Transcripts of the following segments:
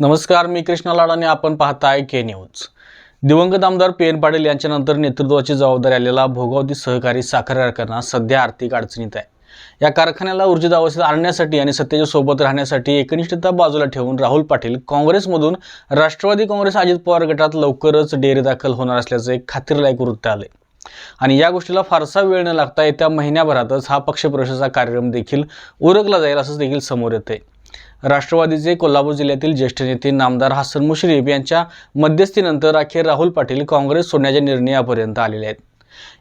नमस्कार मी कृष्णा लाडाने आपण पाहताय के न्यूज दिवंगत आमदार पी एन पाटील यांच्यानंतर नेतृत्वाची जबाबदारी आलेला भोगावती सहकारी साखर कारखाना सध्या आर्थिक अडचणीत आहे. या कारखान्याला ऊर्जित अवस्थेत आणण्यासाठी आणि सत्तेच्या सोबत राहण्यासाठी एकनिष्ठता बाजूला ठेवून राहुल पाटील काँग्रेसमधून राष्ट्रवादी काँग्रेस अजित पवार गटात लवकरच डेअरी दाखल होणार असल्याचं एक खात्रीलायक वृत्त आले. आणि या गोष्टीला फारसा वेळ न लागता येत्या महिन्याभरातच हा पक्षप्रवेशाचा कार्यक्रम देखील उरकला जाईल असं देखील समोर येते. राष्ट्रवादीचे कोल्हापूर जिल्ह्यातील ज्येष्ठ नेते नामदार हसन मुश्रीफ यांच्या मध्यस्थीनंतर अखेर राहुल पाटील काँग्रेस सोडण्याच्या निर्णयापर्यंत आलेले आहेत.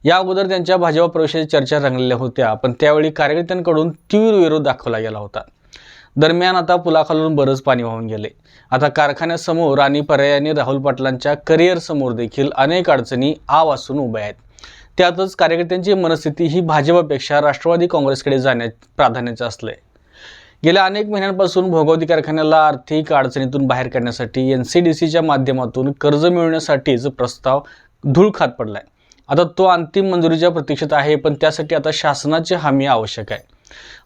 या अगोदर त्यांच्या भाजपा प्रवेशाची चर्चा रंगलेल्या होत्या पण त्यावेळी कार्यकर्त्यांकडून तीव्र विरोध दाखवला गेला होता. दरम्यान आता पुलाखालून बरंच पाणी वाहून गेले. आता कारखान्यासमोर आणि पर्यायाने राहुल पाटलांच्या करिअरसमोर देखील अनेक अडचणी आव असून उभ्या आहेत. त्यातच कार्यकर्त्यांची मनस्थिती ही भाजपापेक्षा राष्ट्रवादी काँग्रेसकडे जाण्यात प्राधान्याचं असलंय. गेल्या अनेक महिन्यांपासून भोगावती कारखान्याला आर्थिक अडचणीतून बाहेर काढण्यासाठी एन सी डी सीच्या माध्यमातून कर्ज मिळवण्यासाठीच प्रस्ताव धूळ खात पडलाय. आता तो अंतिम मंजुरीच्या प्रतीक्षेत आहे पण त्यासाठी आता शासनाची हमी आवश्यक आहे.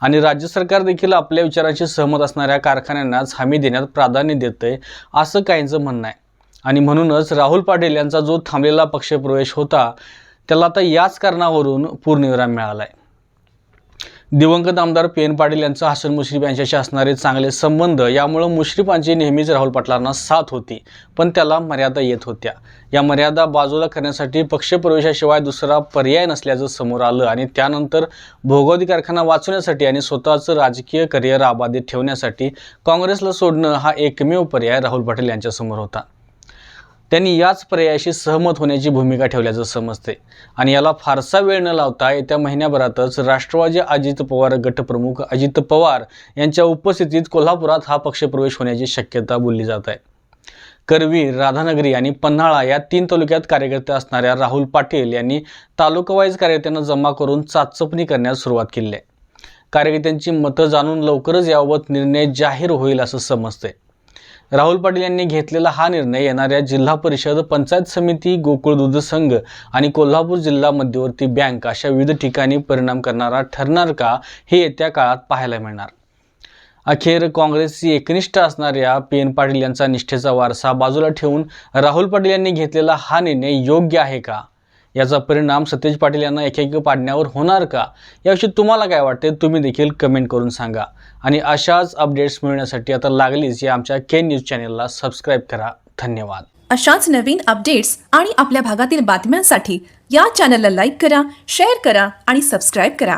आणि राज्य सरकार देखील आपल्या विचारांशी सहमत असणाऱ्या कारखान्यांनाच हमी देण्यात प्राधान्य देतंय असं काहींचं म्हणणं आहे. आणि म्हणूनच राहुल पाटील यांचा जो थांबलेला पक्षप्रवेश होता त्याला आता याच कारणावरून पूर्णविराम मिळाला आहे दिवंगत आमदार पी एन पाटील यांचं हसन मुश्रीफ यांच्याशी असणारे चांगले संबंध यामुळं मुश्रीफांची नेहमीच राहुल पाटलांना साथ होती पण त्याला मर्यादा येत होत्या. या मर्यादा बाजूला करण्यासाठी पक्षप्रवेशाशिवाय दुसरा पर्याय नसल्याचं समोर आलं आणि त्यानंतर भोगवती कारखाना वाचवण्यासाठी आणि स्वतःचं राजकीय करिअर आबाधित ठेवण्यासाठी काँग्रेसला सोडणं हा एकमेव पर्याय राहुल पाटील यांच्यासमोर होता. त्यांनी याच पर्यायाशी सहमत होण्याची भूमिका ठेवल्याचं समजते आणि याला फारसा वेळ न लावता येत्या महिन्याभरातच राष्ट्रवादी अजित पवार गटप्रमुख अजित पवार यांच्या उपस्थितीत कोल्हापुरात हा पक्षप्रवेश होण्याची शक्यता बोलली जात आहे. करवीर राधानगरी आणि पन्हाळा या तीन तालुक्यात कार्यकर्ते असणाऱ्या राहुल पाटील यांनी तालुकावाईज कार्यकर्त्यांना जमा करून चाचपणी करण्यास सुरुवात केली आहे. कार्यकर्त्यांची मतं जाणून लवकरच याबाबत निर्णय जाहीर होईल असं समजते राहुल पाटील यांनी घेतलेला हा निर्णय येणाऱ्या जिल्हा परिषद पंचायत समिती गोकुळ दूध संघ आणि कोल्हापूर जिल्हा मध्यवर्ती बँक अशा विविध ठिकाणी परिणाम करणारा ठरणार का हे येत्या काळात पाहायला मिळणार. अखेर काँग्रेसची एकनिष्ठ असणाऱ्या पी एन पाटील यांचा निष्ठेचा वारसा बाजूला ठेवून राहुल पाटील यांनी घेतलेला हा निर्णय योग्य आहे का? याचा परिणाम सतेज पाटील यांना एकेकी पाडण्यावर होणार का? याविषयी तुम्हाला काय वाटते तुम्ही देखील कमेंट करून सांगा. आणि अशाच अपडेट्स मिळवण्यासाठी आता लागलीच या आमच्या के न्यूज चॅनेलला सबस्क्राईब करा. धन्यवाद. अशाच नवीन अपडेट्स आणि आपल्या भागातील बातम्यांसाठी या चॅनलला लाईक करा शेअर करा आणि सबस्क्राईब करा.